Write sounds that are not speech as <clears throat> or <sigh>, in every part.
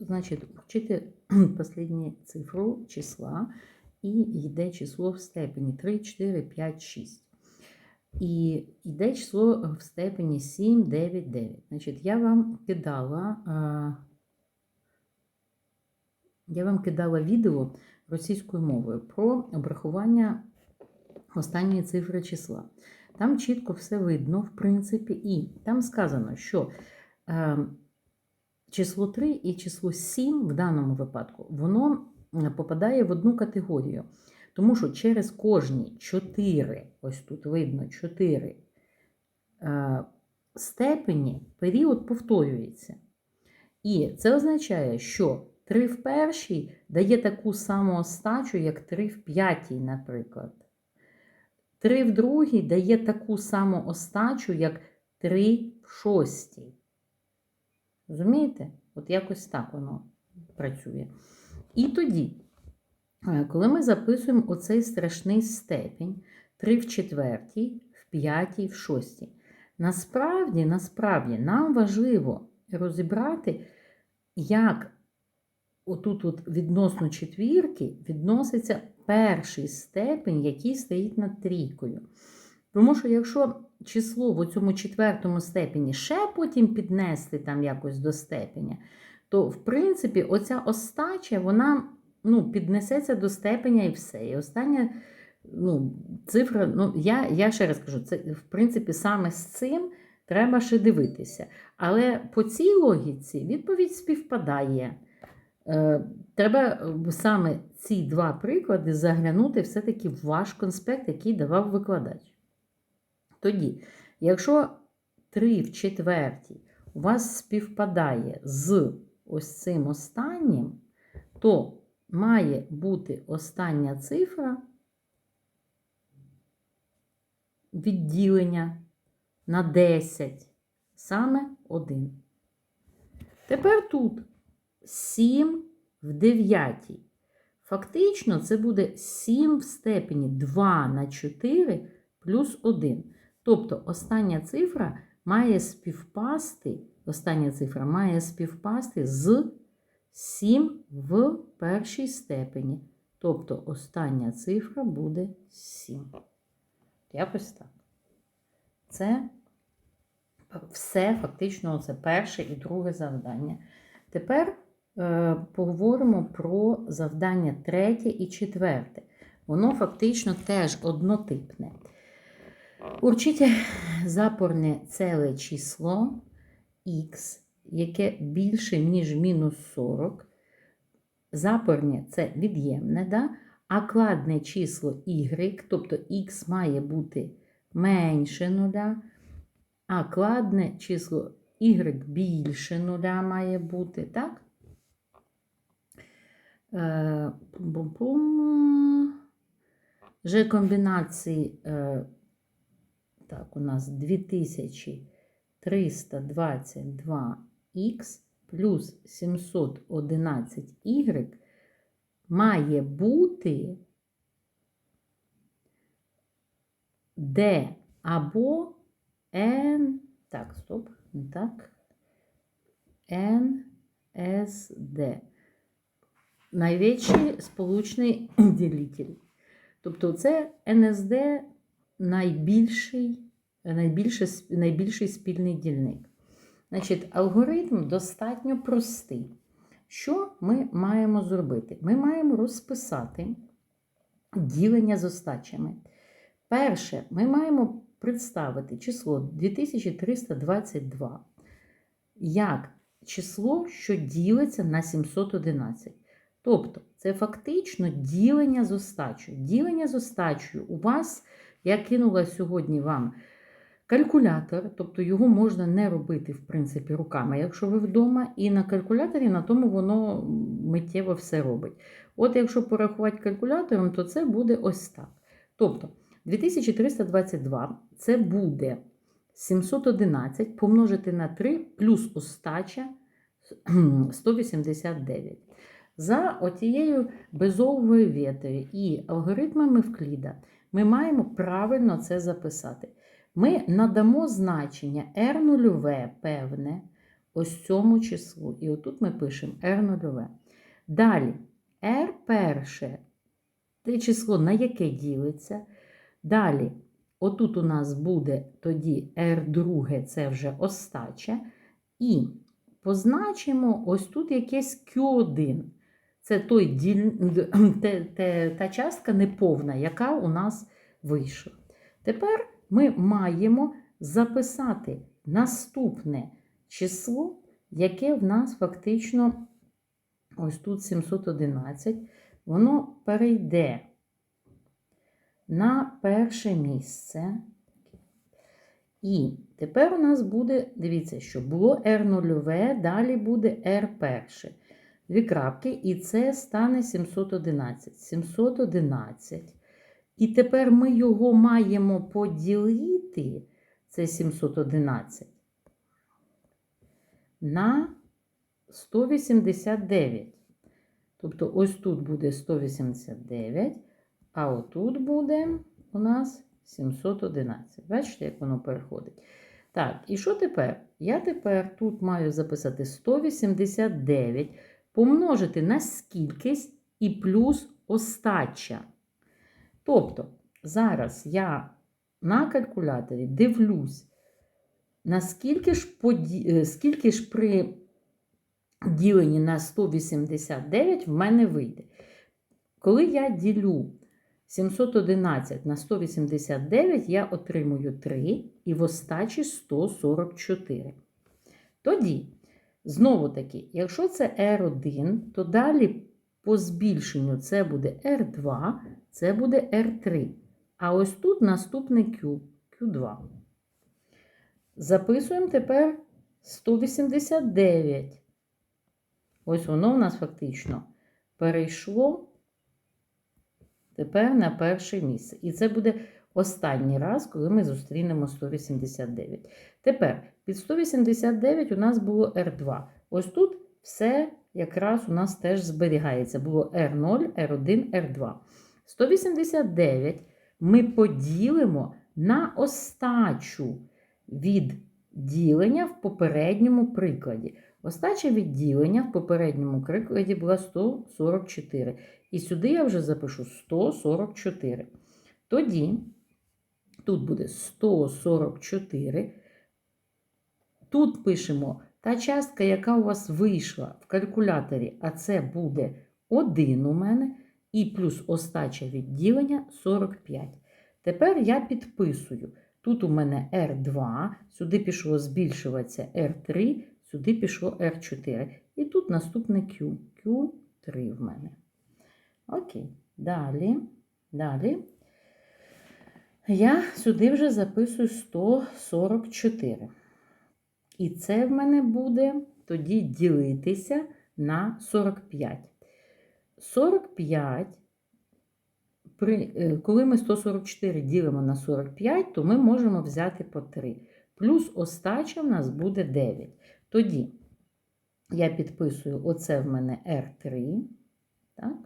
значить, вчити <clears throat> останню цифру числа і йде число в степені 3, 4, 5, 6. І йде число в степені 7, 9, 9. Значить, я вам кидала, я вам кидала відео російською мовою про обрахування останньої цифри числа. Там чітко все видно, в принципі, і там сказано, що е, число 3 і число 7 в даному випадку, воно попадає в одну категорію. Тому що через кожні 4, ось тут видно 4 е, степені період повторюється. І це означає, що 3 в першій дає таку саму остачу, як 3 в п'ятій, наприклад. 3 в другій дає таку саму остачу, як 3 в шостій. Розумієте? От якось так воно працює. І тоді, е, коли ми записуємо оцей страшний степінь 3 в четвертій, в п'ятій, в шостій, насправді, насправді нам важливо розібрати, як отут от відносно четвірки відноситься перший степень, який стоїть над трійкою. Тому що якщо число в цьому четвертому степені ще потім піднести там якось до степеня, то, в принципі, оця остача, вона ну, піднесеться до степеня і все. І остання ну, цифра, ну, я, я ще раз кажу, це, в принципі, саме з цим треба ще дивитися. Але по цій логіці відповідь співпадає. Е, Треба е, саме ці два приклади заглянути все-таки в ваш конспект, який давав викладач. Тоді, якщо 3 в четвертій у вас співпадає з ось цим останнім, то має бути остання цифра відділення на 10, саме 1. Тепер тут 7 в 9. Фактично, це буде 7 в степені 2 на 4 плюс 1. Тобто остання цифра має співпасти, остання цифра має співпасти з 7 в першій степені. Тобто остання цифра буде 7. Якось так. Це все фактично це перше і друге завдання. Тепер е, поговоримо про завдання третє і четверте. Воно фактично теж однотипне. Урчите запорне ціле число х, яке більше, ніж мінус 40. Запорне це від'ємне, да? а кладне число y, тобто х має бути менше нуля, а кладне число y більше нуля має бути, так? Е, Пум-пум-пум. Же комбінації, так, у нас 2322х плюс 711y має бути D або N, так, стоп, не так, NSD. Найвищий сполучний <clears throat> ділитель. Тобто це НСД найбільший, найбільший, найбільший спільний дільник. Значить, алгоритм достатньо простий. Що ми маємо зробити? Ми маємо розписати ділення з остачами. Перше, ми маємо представити число 2322 як число, що ділиться на 711. Тобто, це фактично ділення з остачою. Ділення з остачою у вас, я кинула сьогодні вам калькулятор, тобто його можна не робити, в принципі, руками, якщо ви вдома, і на калькуляторі на тому воно миттєво все робить. От якщо порахувати калькулятором, то це буде ось так. Тобто 2322 це буде 711 помножити на 3 плюс остача <clears throat> 189. За отією безовою вітою і алгоритмами Вкліда ми маємо правильно це записати. Ми надамо значення R0 певне, ось цьому числу. І отут ми пишемо R нульове. Далі R перше те число, на яке ділиться. Далі, отут у нас буде тоді R друге, це вже остача. І позначимо ось тут якесь Q1. Це той діль... <clears throat> те, те, та частка неповна, яка у нас вийшла. Тепер ми маємо записати наступне число, яке в нас фактично ось тут 711, воно перейде на перше місце. І тепер у нас буде, дивіться, що було R нульове, далі буде R перше. Дві крапки, і це стане 711. 711. І тепер ми його маємо поділити, це 711, на 189. Тобто ось тут буде 189, а отут буде у нас 711. Бачите, як воно переходить? Так, і що тепер? Я тепер тут маю записати 189, помножити на скількись і плюс остача. Тобто, зараз я на калькуляторі дивлюсь, наскільки ж, поді... скільки ж при діленні на 189 в мене вийде. Коли я ділю 711 на 189, я отримую 3 і в остачі 144. Тоді, знову таки, якщо це R1, то далі по збільшенню це буде R2, це буде R3. А ось тут наступний Q, Q2. Записуємо тепер 189. Ось воно в нас фактично перейшло тепер на перше місце. І це буде останній раз, коли ми зустрінемо 189. Тепер під 189 у нас було R2. Ось тут все якраз у нас теж зберігається. Було R0, R1, R2. 189 ми поділимо на остачу від ділення в попередньому прикладі. Остача відділення в попередньому прикладі була 144. І сюди я вже запишу 144. Тоді тут буде 144. Тут пишемо та частка, яка у вас вийшла в калькуляторі, а це буде 1 у мене, і плюс остача відділення 45. Тепер я підписую. Тут у мене R2, сюди пішло збільшуватися R3, сюди пішло R4. І тут наступне Q. Q3 в мене. Окей. Далі. Далі. Я сюди вже записую 144. І це в мене буде тоді ділитися на 45. 45, при, е, коли ми 144 ділимо на 45, то ми можемо взяти по 3. Плюс остача в нас буде 9. Тоді я підписую: оце в мене R3. Так?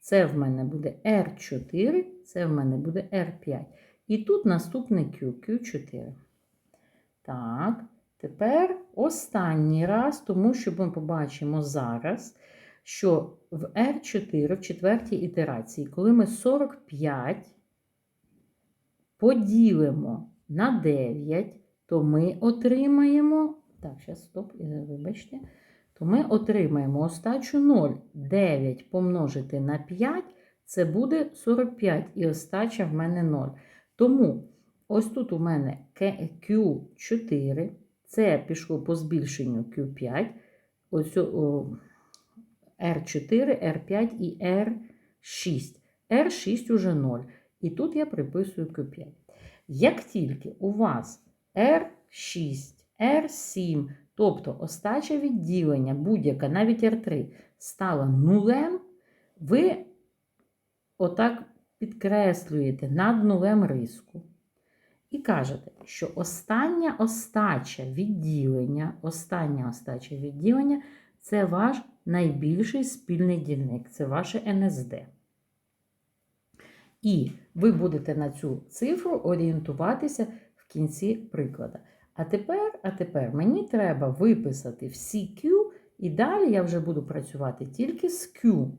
Це в мене буде R4, це в мене буде R5. І тут наступне Q, Q4. Так, тепер останній раз, тому що ми побачимо зараз, що в R4, в четвертій ітерації, коли ми 45 поділимо на 9, то ми отримаємо. Так, зараз стоп, вибачте то ми отримаємо остачу 0. 9 помножити на 5 це буде 45, і остача в мене 0. Тому ось тут у мене Q4, це пішло по збільшенню Q5, ось R4, R5 і R6. R6 уже 0. І тут я приписую Q5. Як тільки у вас R6, R7, Тобто остача відділення, будь-яка, навіть R3, стала нулем, ви отак підкреслюєте над нулем риску. І кажете, що остання остача відділення, остання остача відділення це ваш найбільший спільний дільник, це ваше НСД. І ви будете на цю цифру орієнтуватися в кінці прикладу. А тепер, а тепер мені треба виписати всі Q, і далі я вже буду працювати тільки з Q.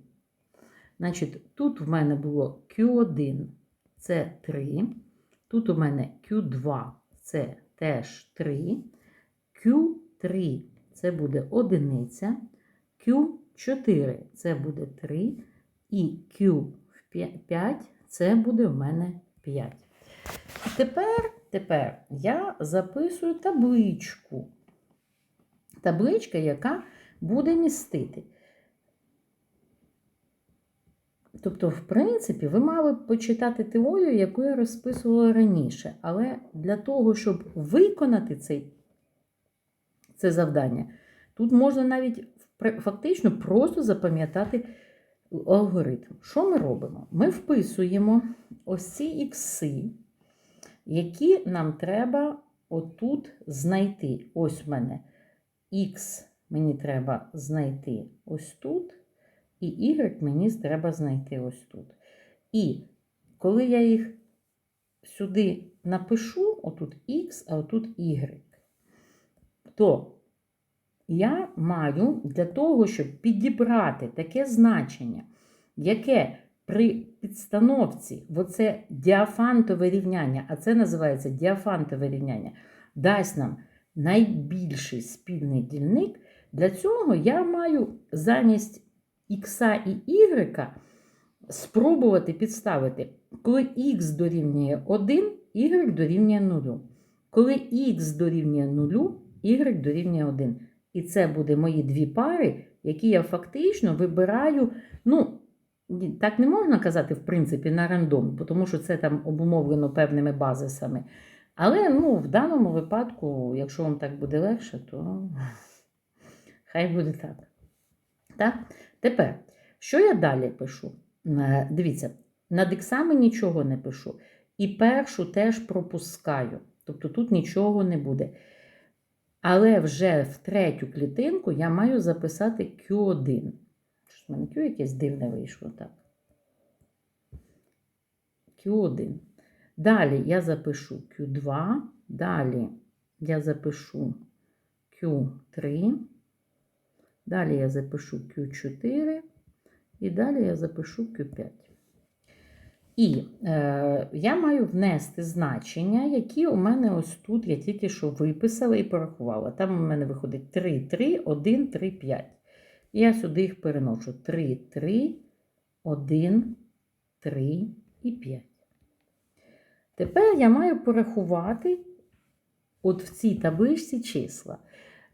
Значить, тут в мене було Q1 це 3. Тут у мене Q2 це теж 3. Q3 це буде одиниця. Q4 це буде 3. І Q5 це буде в мене 5. І тепер, тепер я записую табличку. Табличка, яка буде містити. Тобто, в принципі, ви мали б почитати теорію, яку я розписувала раніше. Але для того, щоб виконати цей, це завдання, тут можна навіть фактично просто запам'ятати алгоритм. Що ми робимо? Ми вписуємо ось ці ікси, які нам треба отут знайти. Ось в мене х мені треба знайти ось тут. І y мені треба знайти ось тут. І коли я їх сюди напишу, отут x, а отут y, то я маю для того, щоб підібрати таке значення, яке при підстановці в оце діафантове рівняння, а це називається діафантове рівняння, дасть нам найбільший спільний дільник, для цього я маю замість х і y спробувати підставити, коли х дорівнює 1, y дорівнює 0. Коли х дорівнює 0, y дорівнює 1. І це буде мої дві пари, які я фактично вибираю. Ну, так не можна казати, в принципі, на рандом, тому що це там обумовлено певними базисами. Але ну, в даному випадку, якщо вам так буде легше, то <laughs> хай буде так. Так? Тепер, що я далі пишу? Е, Дивіться, над іксами нічого не пишу. І першу теж пропускаю. Тобто тут нічого не буде. Але вже в третю клітинку я маю записати Q1. Щось в мене Q якесь дивне вийшло, так. Q1. Далі я запишу Q2, далі я запишу Q3, далі я запишу Q4 і далі я запишу Q5. І е, я маю внести значення, які у мене ось тут я тільки що виписала і порахувала. Там у мене виходить 3, 3, 1, 3, 5. І я сюди їх переношу 3, 3, 1, 3 і 5. Тепер я маю порахувати от в цій табличці числа.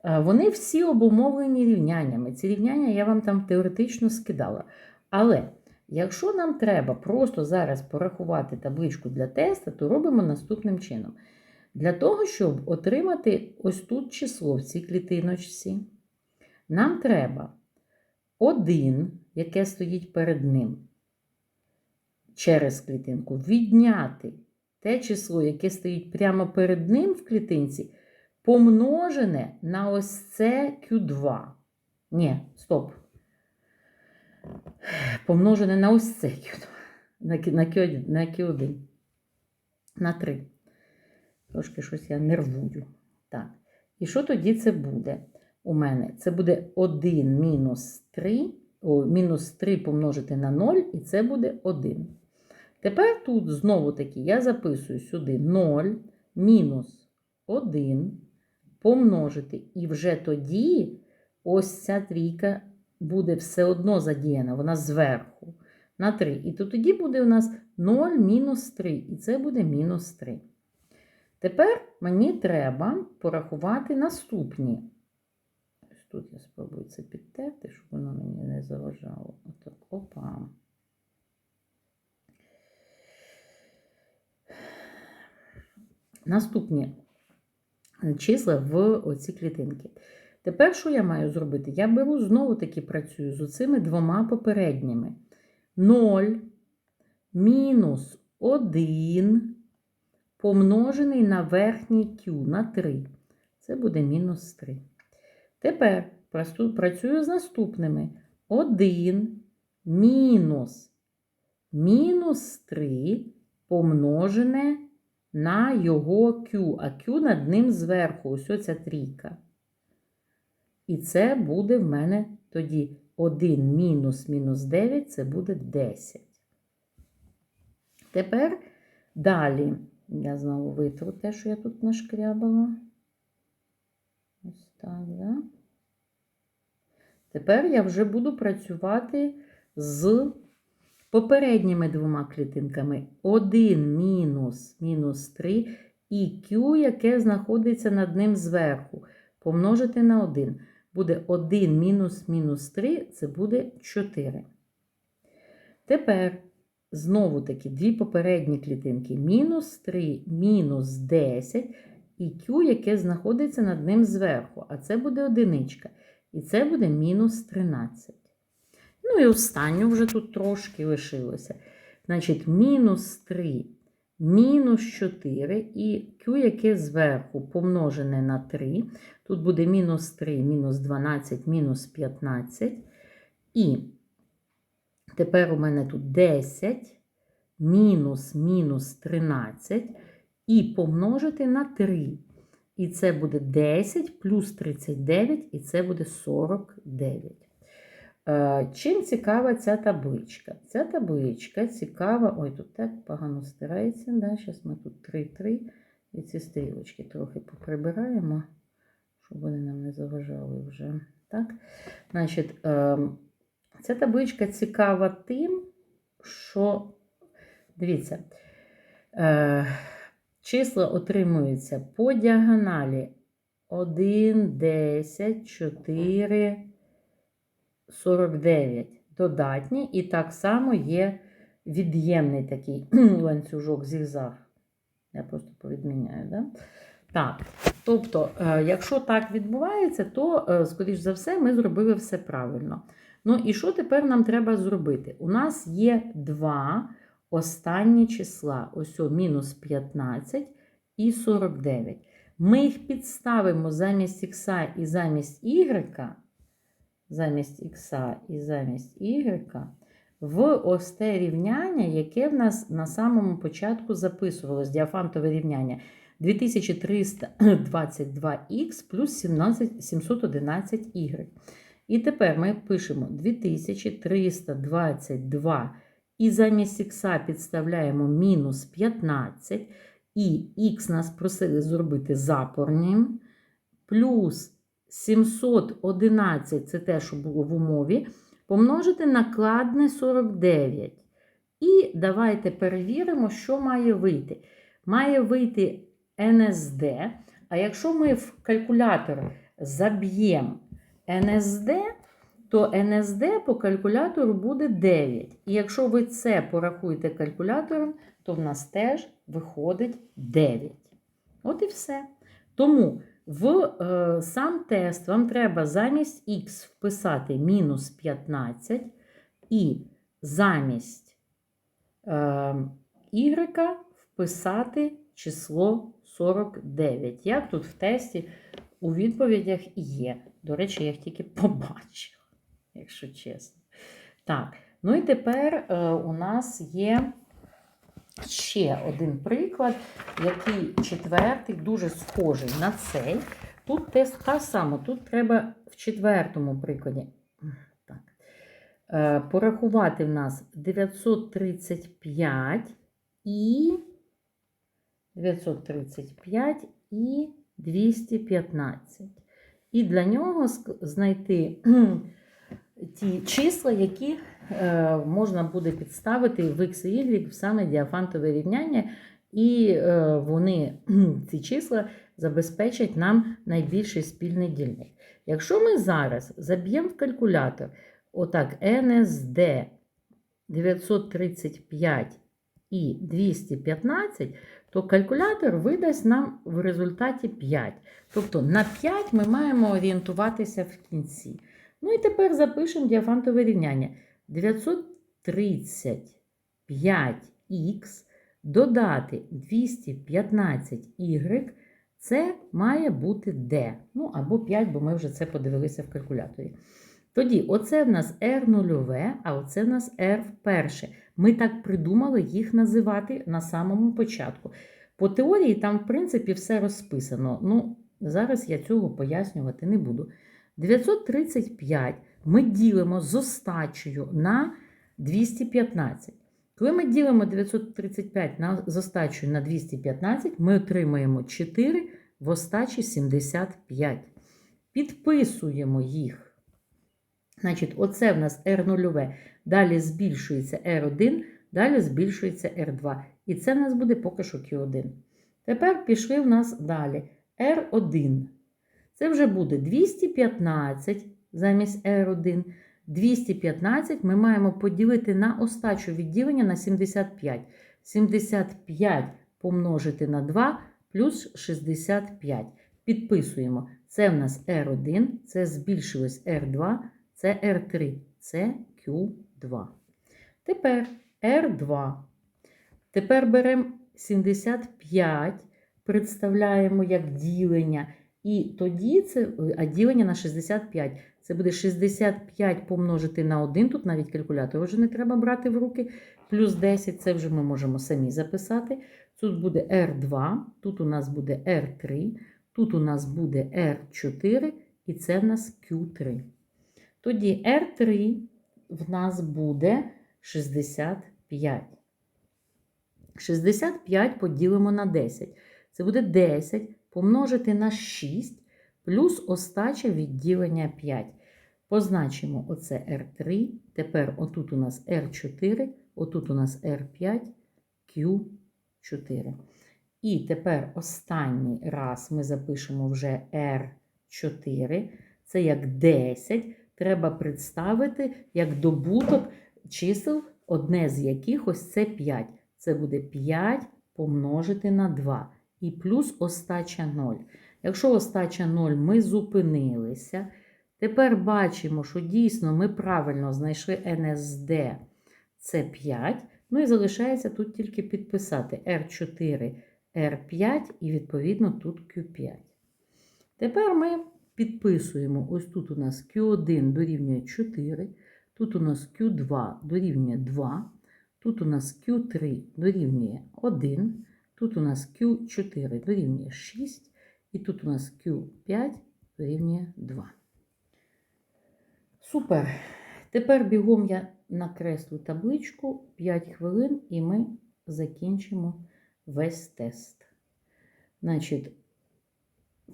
Е, Вони всі обумовлені рівняннями. Ці рівняння я вам там теоретично скидала. Але якщо нам треба просто зараз порахувати табличку для теста, то робимо наступним чином. Для того, щоб отримати ось тут число в цій клітиночці, нам треба 1, яке стоїть перед ним, через клітинку, відняти те число, яке стоїть прямо перед ним в клітинці, помножене на ось це Q2. Ні, стоп. Помножене на ось це Q2. На Q- на Q1, на Q1. На 3. Трошки щось я нервую. Так. І що тоді це буде? У мене це буде 1 мінус 3, о, мінус 3 помножити на 0, і це буде 1. Тепер тут знову таки я записую сюди 0 мінус 1 помножити. І вже тоді ось ця трійка буде все одно задіяна, вона зверху на 3. І то тоді буде у нас 0 мінус 3, і це буде мінус 3. Тепер мені треба порахувати наступні. Ось тут я спробую це підтерти, щоб воно мені не заважало. Отак, опа. Наступні числа в оці клітинки. Тепер що я маю зробити? Я беру знову таки працюю з оцими двома попередніми. 0 мінус 1 помножений на верхній Q на 3. Це буде мінус 3. Тепер працюю з наступними. 1 мінус мінус 3 помножене на його Q, а Q над ним зверху, ось оця трійка. І це буде в мене тоді 1 мінус мінус 9, це буде 10. Тепер далі я знову витру те, що я тут нашкрябала. Ось так, да? Тепер я вже буду працювати з попередніми двома клітинками. 1 мінус мінус 3 і Q, яке знаходиться над ним зверху, помножити на 1. Буде 1 мінус мінус 3, це буде 4. Тепер знову таки дві попередні клітинки. Мінус 3, мінус 10 і Q, яке знаходиться над ним зверху. А це буде одиничка. І це буде мінус 13. Ну і останню вже тут трошки лишилося. Значить, мінус 3, мінус 4 і Q, яке зверху помножене на 3. Тут буде мінус 3, мінус 12, мінус 15. І тепер у мене тут 10, мінус мінус 13 і помножити на 3. І це буде 10 плюс 39, і це буде 49. Е, Чим цікава ця табличка? Ця табличка цікава. Ой, тут так погано стирається. Да? Зараз ми тут 3-3 і ці стрілочки трохи поприбираємо, щоб вони нам не заважали вже. Так? Значить, ем, Ця табличка цікава тим, що, дивіться, е, числа отримуються по діагоналі 1, 10, 4, 49 додатні, і так само є від'ємний такий <clears throat> ланцюжок зігзаг. Я просто повідміняю, да? Так, тобто, е, якщо так відбувається, то, е, скоріш за все, ми зробили все правильно. Ну і що тепер нам треба зробити? У нас є два останні числа: ось о, мінус 15 і 49. Ми їх підставимо замість х і замість y, замість х і замість y, в ось те рівняння, яке в нас на самому початку записувалось, діафантове рівняння. 2322х плюс 711y. І тепер ми пишемо 2322 і замість х підставляємо мінус 15, і х нас просили зробити запорним, плюс 711 це те, що було в умові, помножити на кладне 49. І давайте перевіримо, що має вийти. Має вийти НСД, а якщо ми в калькулятор заб'ємо НСД, то НСД по калькулятору буде 9. І якщо ви це порахуєте калькулятором, то в нас теж виходить 9. От і все. Тому в е, сам тест вам треба замість х вписати мінус 15 і замість е, y вписати число 49. Як тут в тесті у відповідях є. До речі, я їх тільки <laughs> побачила, якщо чесно. Так, ну і тепер е, у нас є ще один приклад, який четвертий, дуже схожий на цей. Тут тест та сама, тут треба в четвертому прикладі. Так. Е, порахувати в нас 935 і 935 і 215. І для нього знайти ті числа, які е, можна буде підставити в X і Y в саме діафантове рівняння, і е, вони, <clears throat> ці числа, забезпечать нам найбільший спільний дільник. Якщо ми зараз заб'ємо в калькулятор отак NSD 935 і 215, то калькулятор видасть нам в результаті 5. Тобто на 5 ми маємо орієнтуватися в кінці. Ну і тепер запишемо діафантове рівняння. 935х додати 215y, це має бути d. Ну або 5, бо ми вже це подивилися в калькуляторі. Тоді, оце в нас R0, а оце в нас R вперше. Ми так придумали їх називати на самому початку. По теорії там, в принципі, все розписано. Ну, зараз я цього пояснювати не буду. 935 ми ділимо з остачею на 215. Коли ми ділимо 935 на, з остачею на 215, ми отримаємо 4 в остачі 75. Підписуємо їх. Значить, оце в нас R0, далі збільшується R1, далі збільшується R2. І це в нас буде поки що Q1. Тепер пішли в нас далі R1. Це вже буде 215 замість R1. 215 ми маємо поділити на остачу відділення на 75. 75 помножити на 2 плюс 65. Підписуємо. Це в нас R1, це збільшилось R2, це R3, це Q2. Тепер R2. Тепер беремо 75, представляємо як ділення. І тоді це а ділення на 65. Це буде 65 помножити на 1. Тут навіть калькулятор вже не треба брати в руки. Плюс 10 це вже ми можемо самі записати. Тут буде R2, тут у нас буде R3, тут у нас буде R4, і це в нас Q3. Тоді R3 в нас буде 65. 65 поділимо на 10. Це буде 10 помножити на 6 плюс остача відділення 5. Позначимо оце R3. Тепер отут у нас R4, отут у нас R5, Q4. І тепер останній раз ми запишемо вже R4. Це як 10. Треба представити як добуток чисел, одне з яких ось це 5. Це буде 5 помножити на 2. І плюс остача 0. Якщо остача 0, ми зупинилися. Тепер бачимо, що дійсно ми правильно знайшли НСД це 5. Ну і залишається тут тільки підписати R4, R5 і, відповідно, тут Q5. Тепер ми підписуємо: ось тут у нас Q1 дорівнює 4, тут у нас Q2 дорівнює 2, тут у нас Q3 дорівнює 1, тут у нас Q4 дорівнює 6, і тут у нас Q5 дорівнює 2. Супер. Тепер бігом я накреслю табличку 5 хвилин, і ми закінчимо весь тест. Значить,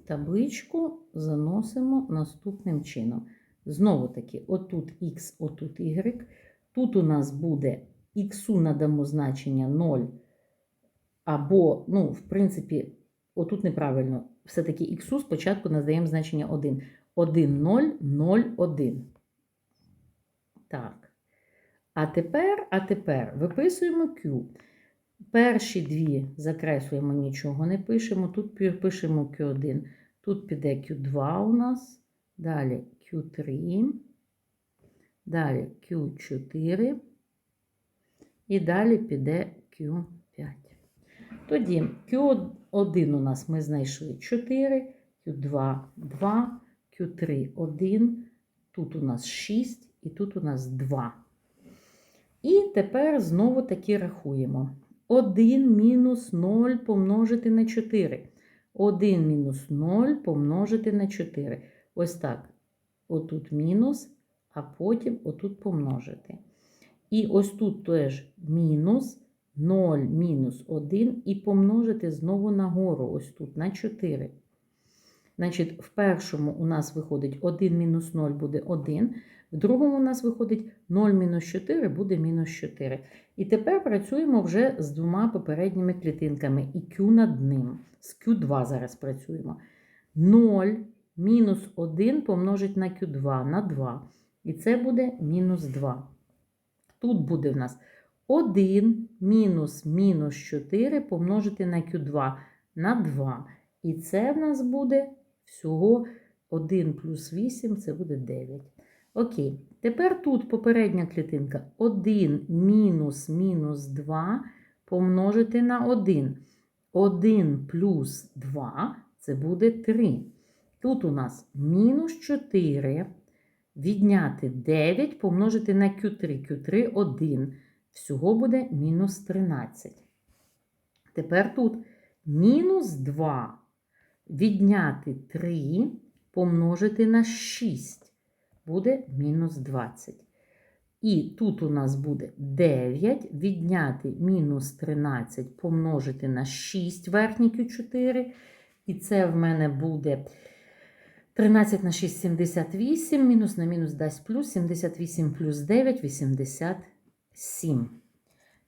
табличку заносимо наступним чином. Знову таки, отут Х, отут Y. Тут у нас буде Х надамо значення 0. Або, ну, в принципі, отут неправильно. Все-таки Х спочатку надаємо значення 1. 1, 0, 0, 1. Так. А тепер, а тепер виписуємо Q. Перші дві закреслюємо, нічого не пишемо. Тут пишемо Q1. Тут піде Q2 у нас. Далі Q3. Далі Q4. І далі піде Q5. Тоді Q1 у нас ми знайшли 4, Q2 2, Q3 1. Тут у нас 6 і тут у нас 2. І тепер знову таки рахуємо. 1 мінус 0 помножити на 4. 1 мінус 0 помножити на 4. Ось так. Отут мінус, а потім отут помножити. І ось тут теж мінус 0 мінус 1 і помножити знову нагору, ось тут, на 4. Значить, в першому у нас виходить 1 мінус 0 буде 1. В другому у нас виходить 0 мінус 4 буде мінус 4. І тепер працюємо вже з двома попередніми клітинками і Q над ним. З Q2 зараз працюємо. 0 мінус 1 помножить на Q2 на 2. І це буде мінус 2. Тут буде в нас 1 мінус мінус 4 помножити на Q2 на 2. І це в нас буде всього 1 плюс 8 це буде 9. Окей. Тепер тут попередня клітинка 1 мінус мінус 2 помножити на 1. 1 плюс 2 це буде 3. Тут у нас мінус 4. Відняти 9 помножити на Q3. Q3 1. Всього буде мінус 13. Тепер тут Мінус 2 відняти 3 помножити на 6 буде мінус 20. І тут у нас буде 9 відняти мінус 13 помножити на 6 верхній Q4. І це в мене буде 13 на 6 78, мінус на мінус дасть плюс, 78 плюс 9 87.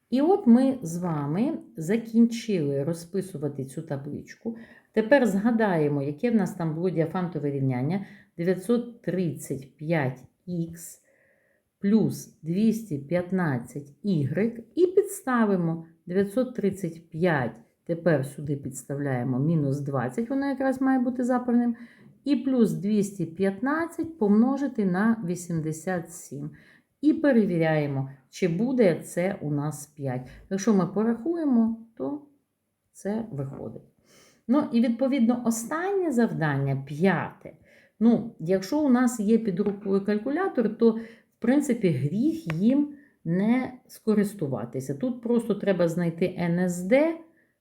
І от ми з вами закінчили розписувати цю табличку. Тепер згадаємо, яке в нас там було діафантове рівняння 935х плюс 215y і підставимо 935. Тепер сюди підставляємо мінус 20, воно якраз має бути заповненим. І плюс 215 помножити на 87. І перевіряємо, чи буде це у нас 5. Якщо ми порахуємо, то це виходить. Ну, і відповідно, останнє завдання п'яте. Ну, якщо у нас є під рукою калькулятор, то, в принципі, гріх їм не скористуватися. Тут просто треба знайти НСД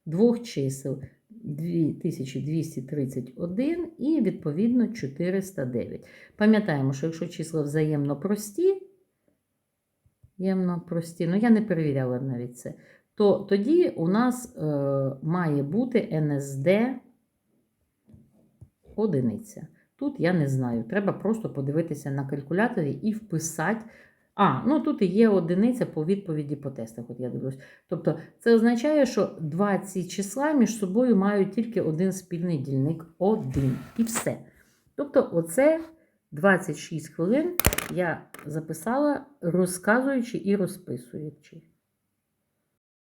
двох чисел 2231 і, відповідно, 409. Пам'ятаємо, що якщо числа взаємно прості, ємно прості, ну я не перевіряла навіть це, то тоді у нас е, має бути НСД одиниця. Тут я не знаю. Треба просто подивитися на калькуляторі і вписати. А, ну тут і є одиниця по відповіді по тестах. От я дивлюсь. Тобто, це означає, що два ці числа між собою мають тільки один спільний дільник один. І все. Тобто, оце 26 хвилин я записала, розказуючи і розписуючи.